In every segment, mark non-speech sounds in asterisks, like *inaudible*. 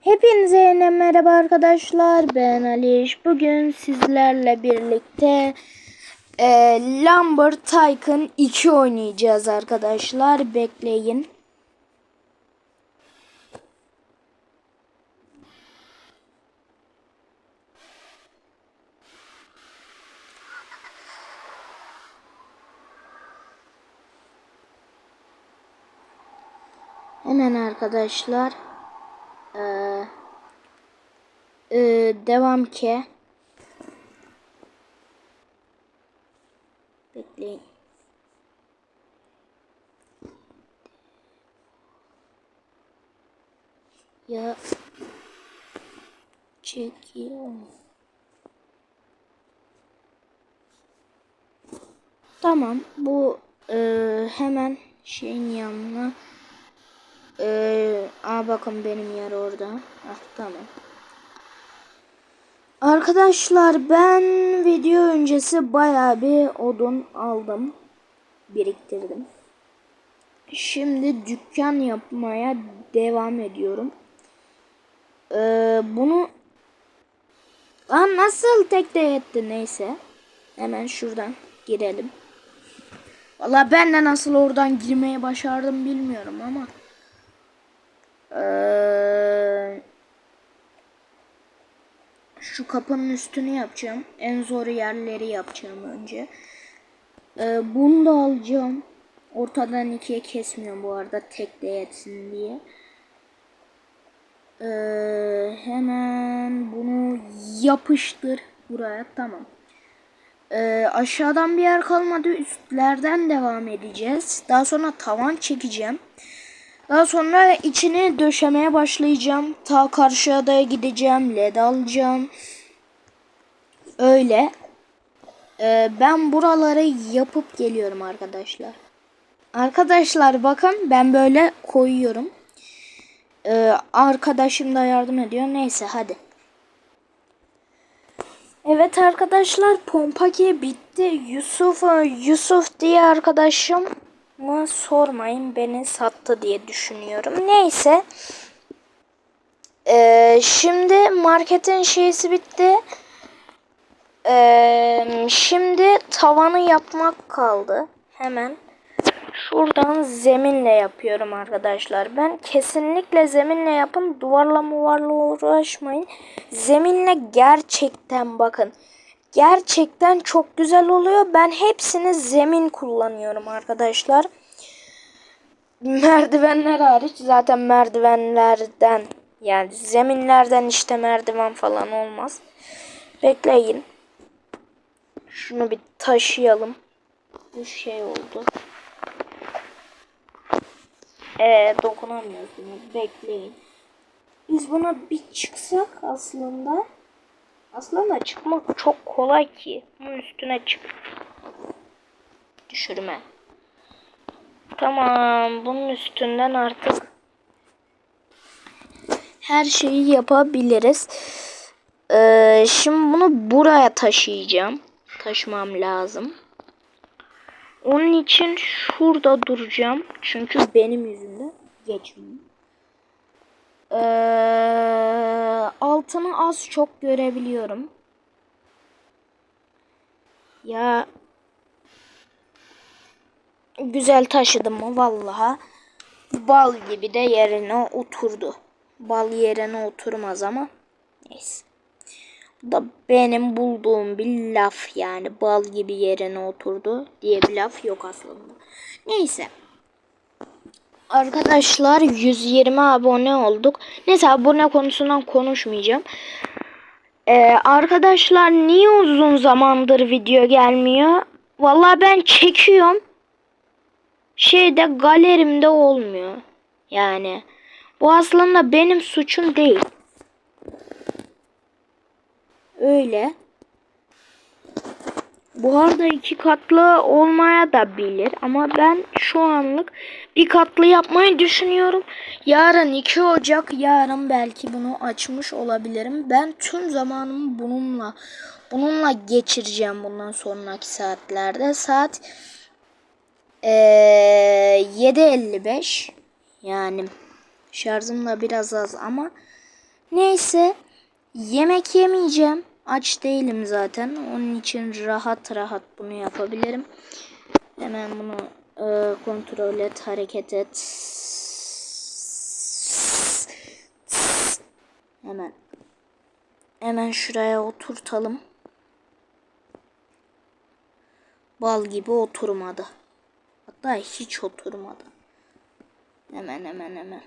Hepinize yine merhaba arkadaşlar. Ben Aliş. Bugün sizlerle birlikte e, Lumber Tycoon 2 oynayacağız arkadaşlar. Bekleyin. Hemen arkadaşlar. Ee, e, devam ki. Bekleyin. Ya çekiyor. Tamam bu e, hemen şeyin yanına aa bakın benim yer orada. Ah tamam. Arkadaşlar ben video öncesi baya bir odun aldım. Biriktirdim. Şimdi dükkan yapmaya devam ediyorum. Ee, bunu Aa, nasıl tek de neyse. Hemen şuradan girelim. Valla ben de nasıl oradan girmeye başardım bilmiyorum ama. Ee, şu kapının üstünü yapacağım. En zor yerleri yapacağım önce. Ee, bunu da alacağım. Ortadan ikiye kesmiyorum bu arada tek de yetsin diye. Ee, hemen bunu yapıştır buraya tamam. Ee, aşağıdan bir yer kalmadı üstlerden devam edeceğiz. Daha sonra tavan çekeceğim. Daha sonra içini döşemeye başlayacağım. Ta karşı adaya gideceğim. LED alacağım. Öyle. Ee, ben buraları yapıp geliyorum arkadaşlar. Arkadaşlar bakın ben böyle koyuyorum. Ee, arkadaşım da yardım ediyor. Neyse hadi. Evet arkadaşlar pompaki bitti. Yusuf Yusuf diye arkadaşım mı sormayın beni sattı diye düşünüyorum. Neyse. Ee, şimdi marketin şeysi bitti. Ee, şimdi tavanı yapmak kaldı. Hemen şuradan zeminle yapıyorum arkadaşlar. Ben kesinlikle zeminle yapın. Duvarla muvarla uğraşmayın. Zeminle gerçekten bakın. Gerçekten çok güzel oluyor. Ben hepsini zemin kullanıyorum arkadaşlar. Merdivenler hariç zaten merdivenlerden yani zeminlerden işte merdiven falan olmaz. Bekleyin. Şunu bir taşıyalım. Bu şey oldu. Ee, dokunamıyoruz. Bekleyin. Biz buna bir çıksak aslında aslında çıkmak çok kolay ki. Bunun üstüne çık. Düşürme. Tamam. Bunun üstünden artık her şeyi yapabiliriz. Ee, şimdi bunu buraya taşıyacağım. Taşımam lazım. Onun için şurada duracağım. Çünkü benim yüzümden geçmiyor. Ee, altını az çok görebiliyorum. Ya güzel taşıdım mı vallaha bal gibi de yerine oturdu. Bal yerine oturmaz ama neyse. Bu da benim bulduğum bir laf yani bal gibi yerine oturdu diye bir laf yok aslında. Neyse. Arkadaşlar 120 abone olduk. Neyse abone konusundan konuşmayacağım. Ee, arkadaşlar niye uzun zamandır video gelmiyor? Vallahi ben çekiyorum. Şeyde galerimde olmuyor. Yani bu aslında benim suçum değil. Öyle. Bu arada iki katlı olmaya da bilir ama ben şu anlık bir katlı yapmayı düşünüyorum. Yarın 2 Ocak yarın belki bunu açmış olabilirim. Ben tüm zamanımı bununla bununla geçireceğim bundan sonraki saatlerde. Saat ee, 7.55 yani şarjım da biraz az ama Neyse yemek yemeyeceğim. Aç değilim zaten. Onun için rahat rahat bunu yapabilirim. Hemen bunu e, kontrol et, hareket et. Hemen. Hemen şuraya oturtalım. Bal gibi oturmadı. Hatta hiç oturmadı. Hemen hemen hemen.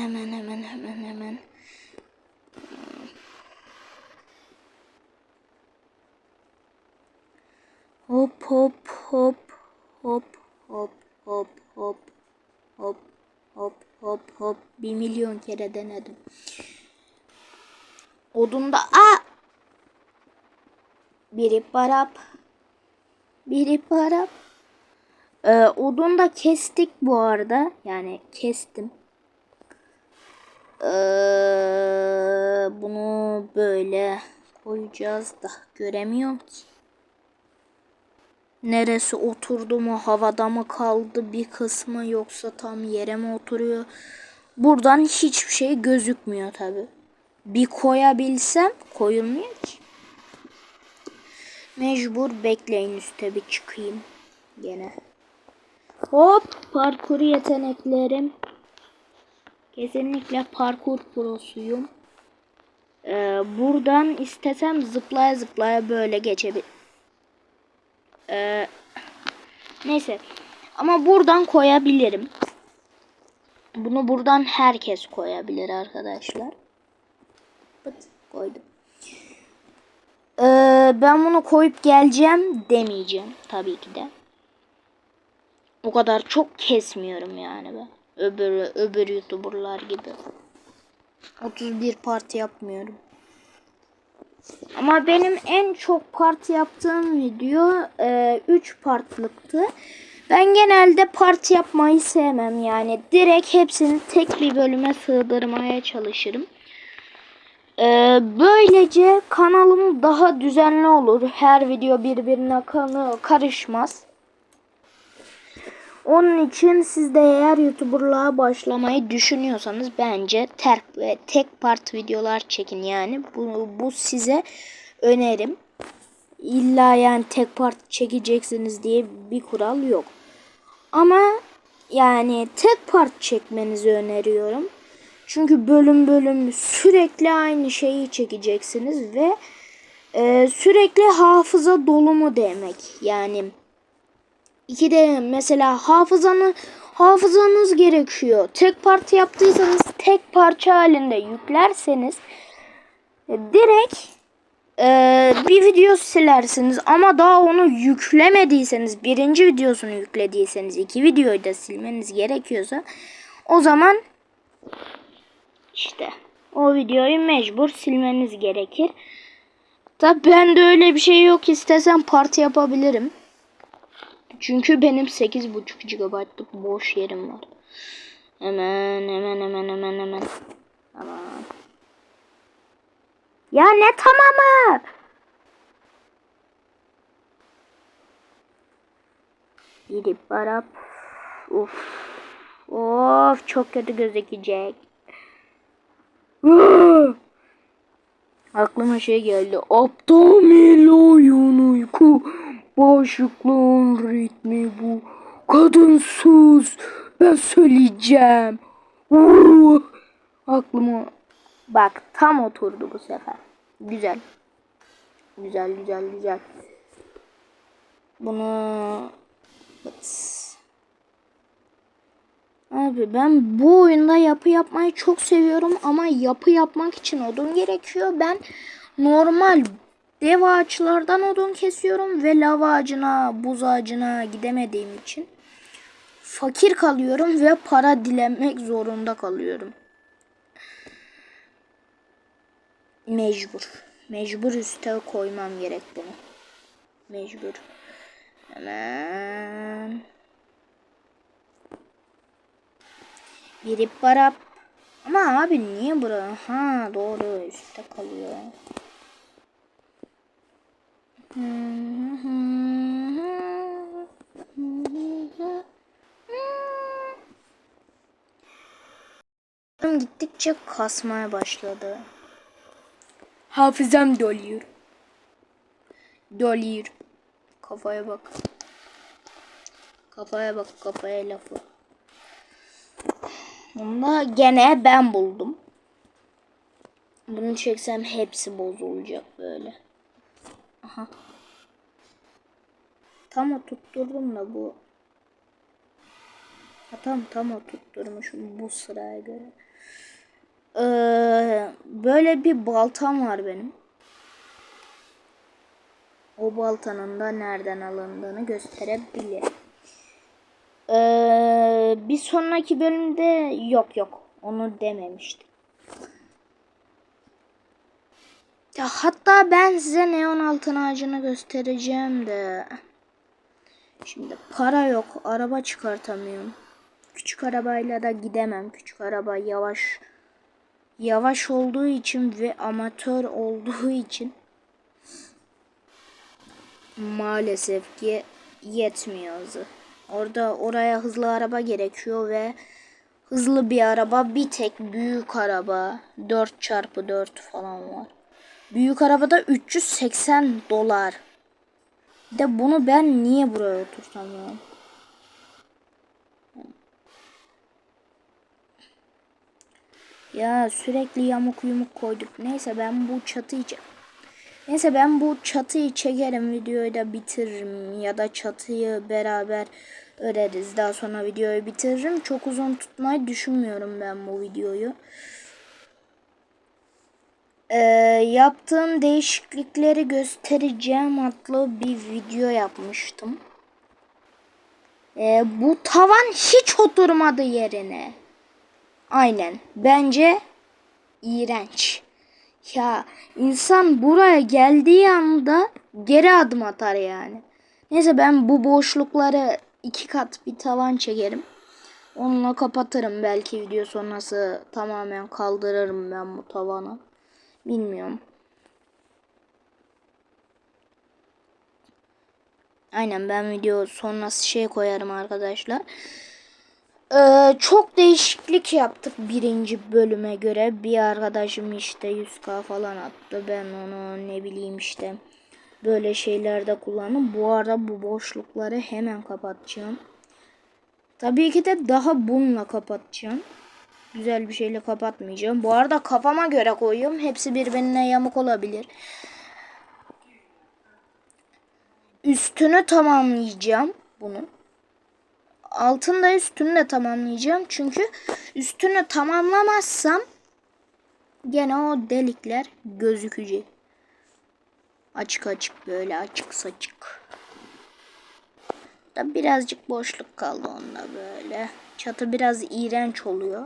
Hemen hemen hemen hemen. Hop hop hop hop hop hop hop hop hop hop hop bir milyon kere denedim. Odunda a biri parap biri parap. Ee, odunu da kestik bu arada. Yani kestim. Ee, bunu böyle koyacağız da göremiyorum ki. Neresi oturdu mu havada mı kaldı bir kısmı yoksa tam yere mi oturuyor? Buradan hiçbir şey gözükmüyor tabi. Bir koyabilsem koyulmuyor ki. Mecbur bekleyin üste bir çıkayım. Gene. Hop parkur yeteneklerim. Kesinlikle parkur prosuyum. Ee, buradan istesem zıplaya zıplaya böyle geçebilir. Ee, neyse. Ama buradan koyabilirim. Bunu buradan herkes koyabilir arkadaşlar. Pıt, koydum. Ee, ben bunu koyup geleceğim demeyeceğim tabii ki de. O kadar çok kesmiyorum yani ben. Öbür, öbür youtuberlar gibi. 31 parti yapmıyorum. Ama benim en çok parti yaptığım video 3 e, partlıktı. Ben genelde parti yapmayı sevmem yani. Direkt hepsini tek bir bölüme sığdırmaya çalışırım. Ee, böylece kanalım daha düzenli olur. Her video birbirine karışmaz. Onun için siz de eğer YouTuber'lığa başlamayı düşünüyorsanız bence tek ve tek part videolar çekin yani. Bu, bu size önerim. İlla yani tek part çekeceksiniz diye bir kural yok. Ama yani tek part çekmenizi öneriyorum. Çünkü bölüm bölüm sürekli aynı şeyi çekeceksiniz ve e, sürekli hafıza dolu mu demek. Yani iki de mesela hafızanı hafızanız gerekiyor. Tek parça yaptıysanız tek parça halinde yüklerseniz e, direkt e, bir video silersiniz ama daha onu yüklemediyseniz birinci videosunu yüklediyseniz iki videoyu da silmeniz gerekiyorsa o zaman işte o videoyu mecbur silmeniz gerekir. Tabi bende öyle bir şey yok. İstesem parti yapabilirim. Çünkü benim 8.5 GB'lık boş yerim var. Hemen hemen hemen hemen hemen. Tamam. Ya ne tamamı? Gidip barap. Uf. Of çok kötü gözükecek. *gasps* Aklıma şey geldi. Abdominal oyun uyku. Bağışıklığın ritmi bu. Kadınsız. Ben söyleyeceğim. Aklıma bak tam oturdu bu sefer. Güzel. Güzel güzel güzel. Bunu Abi ben bu oyunda yapı yapmayı çok seviyorum ama yapı yapmak için odun gerekiyor. Ben normal dev ağaçlardan odun kesiyorum ve lava ağacına, buz ağacına gidemediğim için fakir kalıyorum ve para dilemek zorunda kalıyorum. Mecbur. Mecbur üste koymam gerek bunu. Mecbur. Hemen. Biri para. Ama abi niye bura? Ha doğru üstte kalıyor. Gittikçe kasmaya başladı. Hafızam doluyor. Doluyor. Kafaya bak. Kafaya bak kafaya lafı. Bunu gene ben buldum. Bunu çeksem hepsi bozulacak böyle. Aha. Tam oturtturdum da bu. Ha, tam tam oturtturmuşum bu sıraya göre. Ee, böyle bir baltam var benim. O baltanın da nereden alındığını gösterebilirim. Ee, bir sonraki bölümde yok yok onu dememiştim. Ya hatta ben size neon altın ağacını göstereceğim de. Şimdi para yok. Araba çıkartamıyorum. Küçük arabayla da gidemem. Küçük araba yavaş yavaş olduğu için ve amatör olduğu için maalesef ki yetmiyor hızı. Orada oraya hızlı araba gerekiyor ve hızlı bir araba bir tek büyük araba 4 çarpı 4 falan var. Büyük arabada 380 dolar. De bunu ben niye buraya oturtamıyorum? Ya sürekli yamuk yumuk koyduk. Neyse ben bu çatıyı Neyse ben bu çatıyı çekerim videoyu da bitiririm ya da çatıyı beraber öreriz. Daha sonra videoyu bitiririm. Çok uzun tutmayı düşünmüyorum ben bu videoyu. Ee, yaptığım değişiklikleri göstereceğim adlı bir video yapmıştım. Ee, bu tavan hiç oturmadı yerine. Aynen. Bence iğrenç. Ya insan buraya geldiği anda geri adım atar yani. Neyse ben bu boşlukları iki kat bir tavan çekerim. Onunla kapatırım. Belki video sonrası tamamen kaldırırım ben bu tavanı. Bilmiyorum. Aynen ben video sonrası şey koyarım arkadaşlar. Ee, çok değişiklik yaptık birinci bölüme göre. Bir arkadaşım işte 100k falan attı. Ben onu ne bileyim işte böyle şeylerde kullandım. Bu arada bu boşlukları hemen kapatacağım. Tabii ki de daha bununla kapatacağım. Güzel bir şeyle kapatmayacağım. Bu arada kafama göre koyuyorum. Hepsi birbirine yamuk olabilir. Üstünü tamamlayacağım bunun. Altında üstünü de tamamlayacağım. Çünkü üstünü tamamlamazsam gene o delikler gözükecek. Açık açık böyle açık saçık. Da birazcık boşluk kaldı onda böyle. Çatı biraz iğrenç oluyor.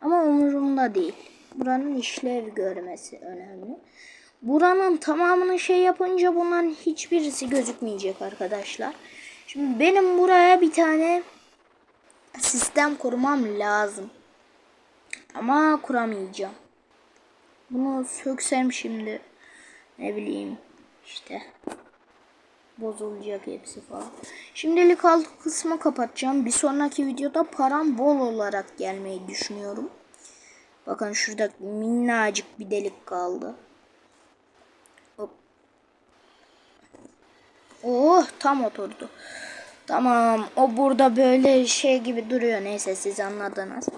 Ama umurumda değil. Buranın işlev görmesi önemli. Buranın tamamını şey yapınca bunların hiçbirisi gözükmeyecek arkadaşlar. Şimdi benim buraya bir tane sistem kurmam lazım. Ama kuramayacağım. Bunu söksem şimdi ne bileyim işte bozulacak hepsi falan. Şimdilik alt kısmı kapatacağım. Bir sonraki videoda param bol olarak gelmeyi düşünüyorum. Bakın şurada minnacık bir delik kaldı. Hop. Oh tam oturdu. Tamam o burada böyle şey gibi duruyor. Neyse siz anladınız.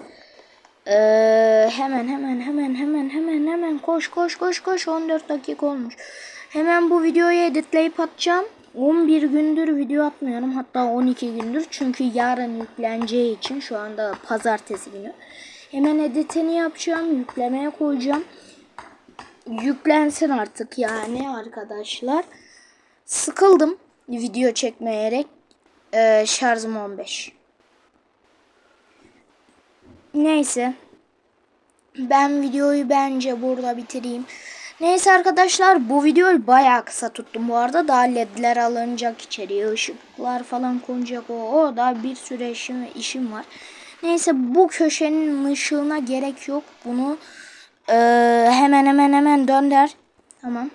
Ee, hemen hemen hemen hemen hemen hemen koş koş koş koş 14 dakika olmuş. Hemen bu videoyu editleyip atacağım. 11 gündür video atmıyorum. Hatta 12 gündür. Çünkü yarın yükleneceği için şu anda pazartesi günü. Hemen editini yapacağım. Yüklemeye koyacağım. Yüklensin artık yani arkadaşlar. Sıkıldım video çekmeyerek. Ee, şarjım 15. Neyse. Ben videoyu bence burada bitireyim. Neyse arkadaşlar bu videoyu bayağı kısa tuttum. Bu arada daha ledler alınacak içeriye. ışıklar falan konacak. O, o da bir süre işim, işim var. Neyse bu köşenin ışığına gerek yok. Bunu e, hemen hemen hemen dönder. Tamam.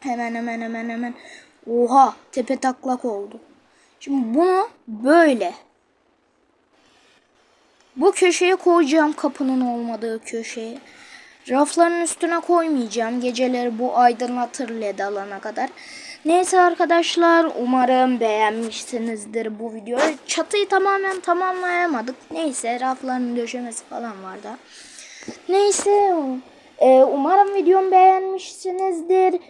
Hemen hemen hemen hemen. Oha tepe taklak oldu. Şimdi bunu böyle Bu köşeye koyacağım kapının olmadığı köşeye. Rafların üstüne koymayacağım. Geceleri bu aydınlatır led alana kadar. Neyse arkadaşlar umarım beğenmişsinizdir bu videoyu. Çatıyı tamamen tamamlayamadık. Neyse rafların döşemesi falan var da. Neyse e, umarım videomu beğenmişsinizdir.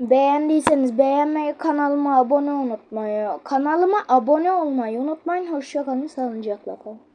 Beğendiyseniz beğenmeyi, kanalıma abone unutmayı, kanalıma abone olmayı unutmayın. Hoşçakalın, sağlıcakla kalın.